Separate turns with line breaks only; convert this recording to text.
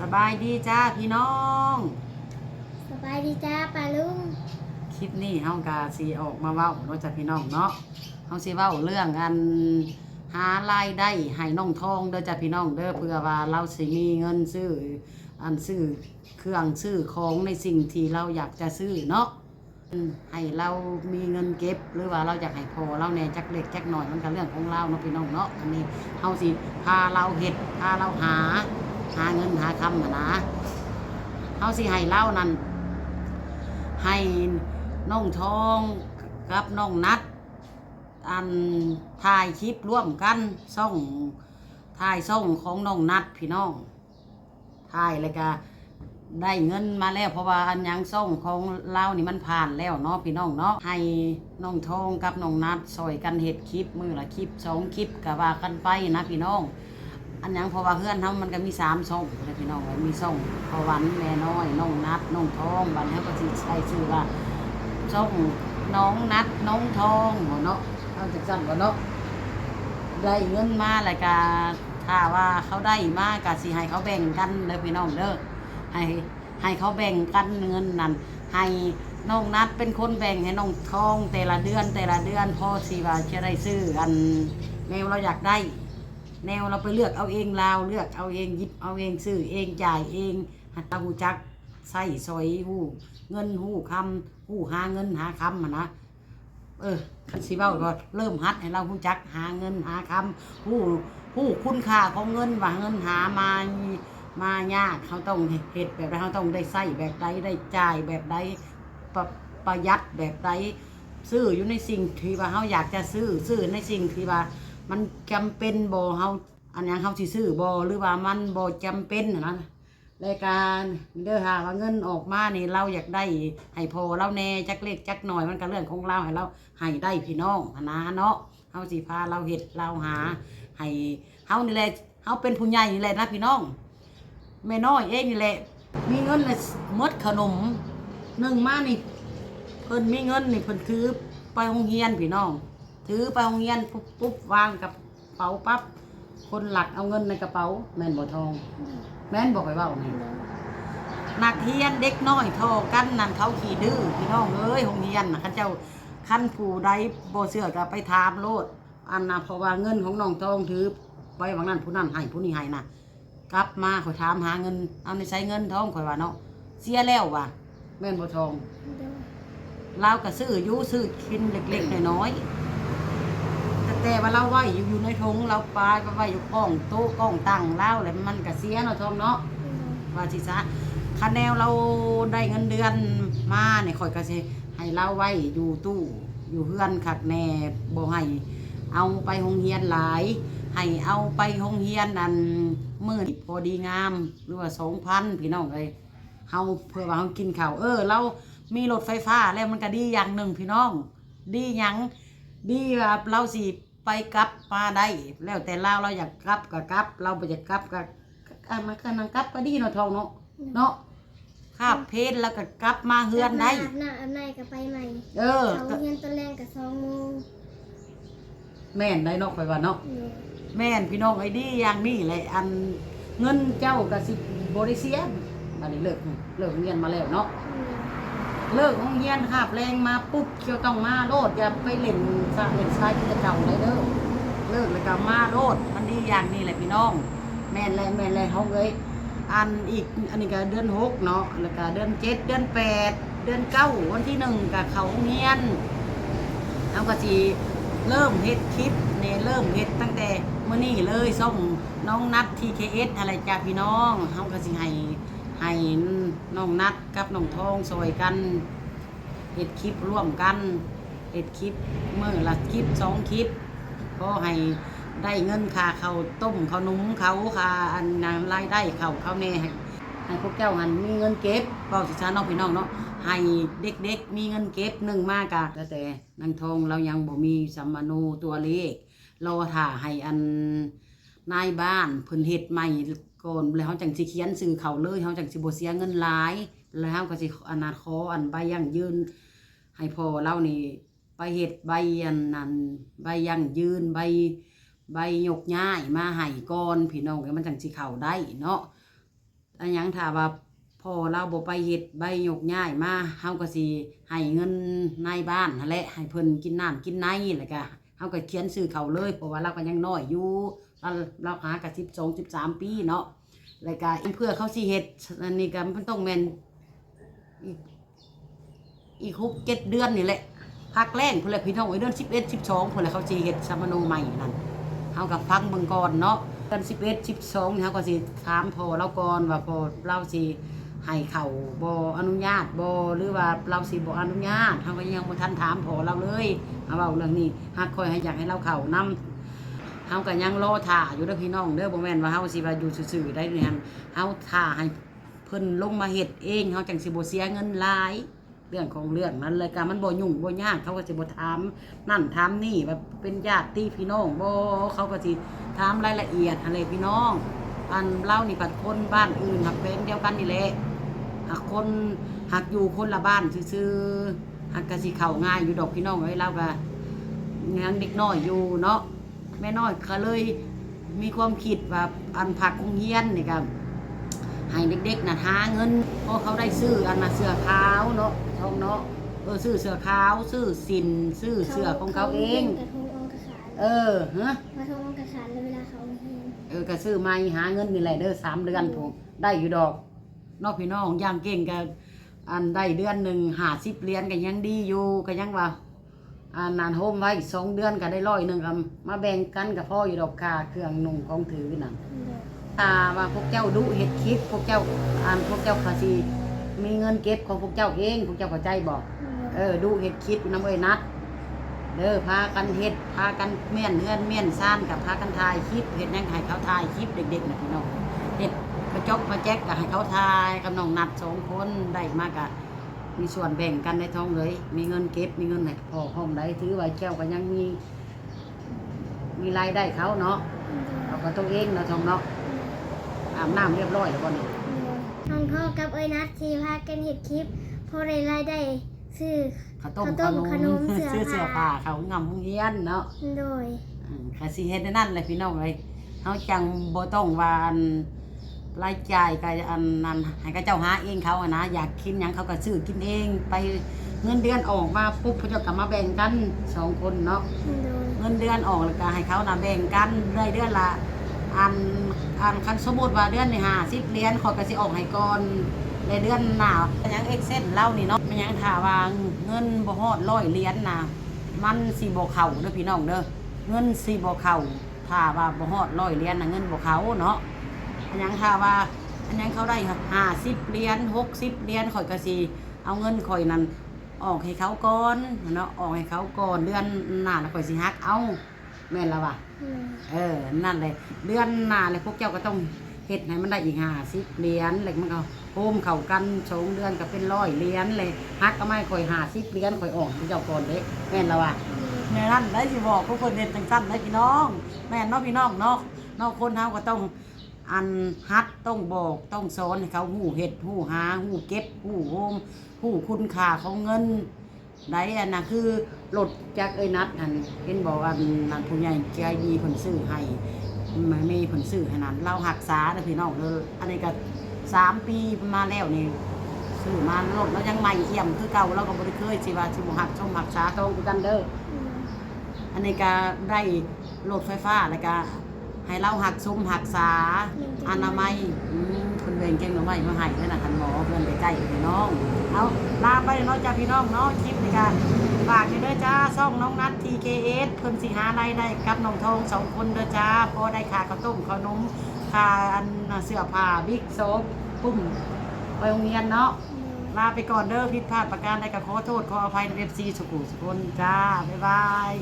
สบายดีจ้าพี่น้อง
สบายดีจ้าปาลุง
คลิปนี้เฮากาสีออกมาเว้าเนาะจ้าพี่น้องเนาะเฮาสิเว้าเรื่องอันหารายได้ให้น้องทองเด้อจ้าพี่น้องเด้อเพื่อว่าเราสิมีเงินซื้ออันซื้อเครื่องซื้อของในสิ่งที่เราอยากจะซื้อเนาะอืมให้เรามีเงินเก็บ หรือว่าเราอยากให้พอเราแหน่จักเล็กจักหน่อยมันก็เรื่องของเราเนาะพี่น้องเนาะอันนี้เฮาสิพาเราเฮ็ดพาเราหาหาเงินหาคำหั้นนะเฮาสิให้เล่านั่นให้น้องทองกับน้องนัด อันถ่ายคลิปร่วมกันส่งถ่ายส่งของน้องนัดพี่น้องถ่ายแล้วก็ได้เงินมาแล้วเพราะว่าอันยังส่งของเรานี่มันผ่านแล้วเนาะพี่น้องเนาะให้น้องทองกับน้องนัดซอยกันเฮ็ดคลิปมือละคลิปสองคลิปก็ว่ากันไปนะพี่น้อง อันยังเพราะว่าเพื่อนเขามันก็มีสามช่องเลยพี่น้องมีช่องพอวันแม่น้อยน้องนัดน้องทองบัดนี้ก็สิใช้ชื่อว่าช่องน้องนัดน้องทองบ่เนาะเอาจากสั่นบ่เนาะได้เงินมาแล้วก็ถ้าว่าเขาได้มากก็สิให้เขาแบ่งกันเด้อพี่น้องเด้อให้ให้เขาแบ่งกันเงินนั่นให้น้องนัดเป็นคนแบ่งให้น้องทองแต่ละเดือนแต่ละเดือนพอสิว่าจะได้ซื้อกันแนวเราอยากได้ แนวเราไปเลือกเอาเองลาวเลือกเอาเองหยิบเอาเองซื้อเองจ่ายเองหัตถหูจักใส่ซอยหูเงินหูคำหูหาเงินหาคำนะเออสิเบ้าก็เริ่มฮัดให้เราหูจักหาเงินหาคำหูหูคุณค่าของเงินว่าเงินหามามายากเขาต้องเหตุแบบใดเขาต้องได้ใส่แบบใดได้จ่ายแบบใดปประหยัดแบบใดซื้ออยู่ในสิ่งที่ว่าเขาอยากจะซื้อซื้อในสิ่งที่ว่า มันจำเป็นบ่เฮาอันหยังเฮาสิซื้อบ่หรือว่ามันบ่จำเป็นน่ะนะรายการเด้อหาว่าเงินออกมานี่เราอยากได้ให้พอเราแน่จักเล็กจักหน่อยมันก็เรื่องของเราให้เราให้ได้พี่น้องนะเนาะเฮาสิพาเราเฮ็ดเราหาให้เฮานี่แหละเฮาเป็นผู้ใหญ่นี่แหละนะพี่น้องแม่น้อยเองนี่แหละมีเงินเลยมดขนมหนึ่งมานี่เพิ่นมีเงินนี่เพิ่นถือไปโรงเรียนพี่น้อง ถือไปโรงเรียนปุ๊บปุ๊บวางกับเป๋าปั๊บคนหลักเอาเงินในกระเป๋า แม่นบ่ทอง แม่นบอกไปเว้านี่นักเรียนเด็กน้อยทอกันนั่นเขาขี่ดื้อพี่น้องเอ้ยโรงเรียนน่ะเขาเจ้าคันผู้ใดบ่เชื่อก็ไปถามโลดอันน่ะเพราะว่าเงินของน้องทองถือไปบางนั้นผู้นั้นให้ผู้นี้ให้น่ะกลับมาข่อยถามหาเงิน เอาในใช้เงินทองข่อยว่าเนาะเสียแล้วว่ะแม่นบ่ทอง
โดย
เราก็ซื้ออยู่ซื้อกินเล็กๆน้อยๆ แต่แต่ว่าเราไว้อยู่อยู่ในถุงเราปลาก็ไว้อยู่กล้องโต๊ะกล้องตั้งเล่าแล้วมันก็เสียเนาะทองเนาะว่าสิซะคันแนวเราได้เงินเดือนมาเนี่ยข่อยก็สิให้เราไว้อยู่ตู้อยู่เฮือนคักแน่บ่ให้เอาไปโรงเรียนหลาย ให้เอาไปโรงเรียนอันมื้อนี้พอดีงามหรือว่า2,000พี่น้องเอ้ยเฮาเพื่อว่าเฮากินข้าวเออเรามีรถไฟฟ้าแล้วมันก็ดีอย่างหนึ่งพี่น้อง ดีหยังดีว่าเราสิ ไปกลับมาได้ แล้วแต่เราเราอยากกลับก็กลับ เราบ่อยากกลับก็ก็มันก็นังกลับก็ดีเนาะทองเนาะเนาะข้าบเพชรแล้วก็กลับมาเฮือนได้
อาบน้ำอาบในกับไปใหม่
เออ
เขาเรียนตอนแรกกับสองโมง
แม่นได้เนาะข่อยว่าเนาะ
โดย
แม่นพี่น้องไอ้ดีอย่างนี้แหละอันเงินเจ้าก็สิบ่ได้เสียบัดนี้เลิกเลิกเรียนมาแล้วเนาะ เเลิกโรงเรียนคาบแรงมาปุ๊บเกี่ยวต้องมาโลดอย่าไปเล่นสร้างเล่นชายที่จะเก่าเลยเด้อเลิกแล้วก็มาโลดมันดีอย่างนี้แหละพี่น้อง แม่นเลยแม่นเลยเฮาเลยอันอีกอันนี้ก็เดือนหกเนาะแล้วก็เดือนเจ็ดเดือนแปดเดือนเก้าวันที่หนึ่งกับเขาโรงเรียนเอาก็สิเริ่มเฮ็ดคลิปเนี่ยเริ่มเฮ็ดตั้งแต่เมื่อนี้เลยส่งน้องนัด TKS อะไรจ้าพี่น้องเฮาก็สิให้ ให้น้องนัดกับน้องทองซอยกันเห็ดคลิปร่วมกันเห็ดคลิปเมื่อละคลิปสองคลิปก็ให้ได้เงินค่าเขาต้มเขาหนุ่มเขาค่าอันนั้นรายได้เขาเขาแน่ให้ให้พวกเจ้าหันมีเงินเก็บเบาสิชาน้องพี่น้องเนาะให้เด็กๆ มีเงินเก็บหนึ่งมากะแต่แต่นางทองเรายังบ่มีสัมมาโนตัวเลขรอถ่าให้อันนายบ้านเพิ่นเฮ็ดใหม่ ก่อนแล้วเฮาจังสิเขียนชื่อเขาเลยเฮาจังสิบ่เสียเงินหลาย แล้วเฮาก็สิอนาคตอันใบยั่งยืน ให้พ่อเรานี่ไปเฮ็ดใบอันนั้นใบยั่งยืนใบใบยกย้ายมาให้ก่อนพี่น้องเอ้ยมันจังสิเข้าได้เนาะอันยังถ้าว่าพ่อเราบ่ไปเฮ็ดใบยกย้ายมาเฮาก็สิให้เงินนายบ้านนั่นแหละให้เพิ่นกินน้ำกินในแล้วก็เฮาก็เขียนชื่อเขาเลยเพราะว่าเราก็ยังน้อยอยู่ เราเราหาก็12 13ปีเนาะแล้วก็เพื่อเขาสิเฮ็ดอันนี้ก็มันต้องแมนอีกอีกหกเจ็ดเดือนนี่แหละพักแรงพุ่นละพี่น้องไอ้เดือน11 12พุ่นแหละเขาสิเฮ็ดสมโนใหม่นั่นเฮากับฟังเบิ่งก่อนเนาะเดือน11 12นี่เฮาก็สิถามพอเราก่อนว่าพอเราสิให้เขาบ่อนุญาตบ่หรือว่าเราสิบ่อนุญาตเฮาก็ยังบ่ทันถามพอเราเลยเฮาเว้าเรื่องนี้หากคอยให้อยากให้เราเขานํ เฮาก็ยังรอท่าอยู่เด้อพี่น้องเด้อบ่แม่นว่าเฮาสิว่าอยู่ซื่อๆได้นี่หั่นเฮาท่าให้เพิ่นลงมาเฮ็ดเองเฮาจังสิบ่เสียเงินหลายเรื่องของเรื่องนั้นเลยการมันบ่ยุ่งบ่ยากเขาก็สิบ่ถามนั่นถามนี่แบบเป็นญาติพี่น้องบ่เขาก็สิถามรายละเอียดอะไรพี่น้องอันเล่านี่ปัดคนบ้านอื่นหักเป็นเดียวกันนี่แหละหักคนหักอยู่คนละบ้านซื่อๆหักก็สิเข้าง่ายอยู่ดอกพี่น้องเอ้ยเราก็ยังเด็กน้อยอยู่เนาะ แม่น้อยก็เลยมีความคิดว่าอันผักคงเฮียนนี่ก็ให้เด็กๆน่ะหาเงินเพราะเขาได้ซื้ออันน่ะเสื้อขาวเนาะทองเนาะเออซื้อเสื้อขาวซื้อสินซื้อเสื้อของเขาเอง
กระทงองกระขาน
เออฮะ
กระทงองกระขานแล้วเวลาเขาเฮียน
เออก็ซื้อมาหาเงินนี่แหละเด้อสามเดือนผมได้อยู่ดอก นอกพี่น้องย่างเก่งก็อันได้เดือนหนึ่งหาสิบเหรียญก็ยังดีอยู่ก็ยังว่า อันนานโฮมไว้สองเดือนก็ได้ร้อยหนึ่งก็มาแบ่งกันกับพ่ออยู่ดอกค่าเครื่องนุ่งของถือนั่น
โดย
ถ้าว่าพวกเจ้าดุเห็ดคลิปพวกเจ้าอ่านพวกเจ้าภาษีมีเงินเก็บของพวกเจ้าเอง พวกเจ้าเข้าใจบอกเออดูเห็ดคลิปน้ำเอ้ยนัดเด้อพากันเห็ดพากันเมี่ยนเฮือนเมี่ยนซ่านกับพากันถ่ายคลิปเห็ดหยังให้เขาถ่ายคลิปเด็กๆนะพี่น้องเห็ดกระจกมาแจ๊กกับให้เขาถ่ายกับน้องนัดสองคนได้มากอะ มีส่วนแบ่งกันในท้องเลย มีเงินเก็บ มีเงินให้พ่อห้องได้ถือไว้แก้วก็ยังมี มีรายได้เขาเนาะเอาก็ตัวเองเนาะทองเนาะอาบน้ำเรียบร้อยแล้วบ่นี่
น้องพ่อกับเอ้ยนัดที่พากันเห็ดคลิปพอได้รายได้ซื้อ
ข้าวต้ม
ข้าวต้มขนมเสื้อ
ซื้อเสื้อ
ผ้า
ผ้าเขางำเฮียนเนาะ
โดย
อืมก็สิเฮ็ดในนั่นแหละพี่น้องเอ้ยเฮาจังบ่ต้องว่าอัน รายจ่ายก็อันนั้นให้เขาเจ้าหาเองเขาอะนะอยากกินหยังเขาก็ซื้อกินเองไปเงินเดือนออกมาปุ๊บเขาเจ้าก็มาแบ่งกันสองคนเนาะ
โดย
เงินเดือนออกแล้วก็ให้เขาน่ะแบ่งกันได้เดือนละอันอันคันสมมุติว่าเดือนนี่50เหรียญขอยก็สิออกให้ก่อนในเดือนหน้ามันยังเอ็กเซนเล่านี่เนาะมันยังถ้าว่าเงินบ่ฮอด100เหรียญน่ะมันสิบ่เข้าเด้อพี่น้องเด้อเงินสิบ่เข้าถ้าว่าบ่ฮอด100เหรียญน่ะเงินบ่เข้าเนาะ มันยังถ้าว่า อันยังเขาได้50เหรียญ60เหรียญข่อยก็สิเอาเงินข่อยนั้นออกให้เขาก่อนเนาะออกให้เขาก่อนเดือนหน้าแล้วข่อยสิหักเอาแม่นแล้วว่ะ
โดย
เออนั่นเลยเดือนหน้าเลยพวกเจ้าก็ต้องเฮ็ดให้มันได้อีกห้าสิบเหรียญเลยมันก็โฮมเข้ากันสองเดือนก็เป็นร้อยเหรียญเลยฮักก็ไม่ค่อยห้าสิบเหรียญค่อยออกพวกเจ้าก่อนเด้แม่นแล้วว่ะแม่นั่นได้สิบอกพวกคนเด่นจังสั้นได้พี่น้อง แม่นเนาะพี่น้องเนาะเนาะคนเฮาก็ต้อง อันฮัดต้องบอกต้องสอนให้เขาหูเฮ็ดหูหาหูเก็บหูโฮมหูคุณค่าของเงินได้อันน่ะคือรถจากเอ้ยนัดนั่นเห็นบอกว่านั่นผู้ใหญ่ใจดีเพิ่นซื้อให้มันมีเพิ่นซื้อให้นั่นเราหักษาเด้อพี่น้องเด้ออันนี้ก็สามปีมาแล้วนี่ซื้อมารถแล้วยังใหม่เอี่ยมคือเก่าเราก็บ่ได้เคยสิว่าสิบ่หักชมหักษาต้องคือกันเด้ออันนี้ก็ได้รถไฟฟ้าแล้วก็ ให้เราหักชมหักษาอนามัยอืมเพิ่นเวงเก่งหน่อไม้มาให้นั่นน่ะคันหมอเพิ่นใกล้ๆพี่น้องเอาลาไปเนาะจ้าพี่น้องเนาะคลิปในการฝากอยู่เด้อจ้าซ่องน้องนัด TKS เพิ่นสิหารได้กับน้องทองสองคนเด้อจ้าพอได้ค่าข้าวต้มข้าวนมค่าอันเสื้อผ้าบิ๊กโซฟปุ้มไปโรงเรียนเนาะลาไปก่อนเด้อผิดพลาดประการใดก็ขอโทษขออภัยใน FC สุขุสุคนจ้า บ๊ายบาย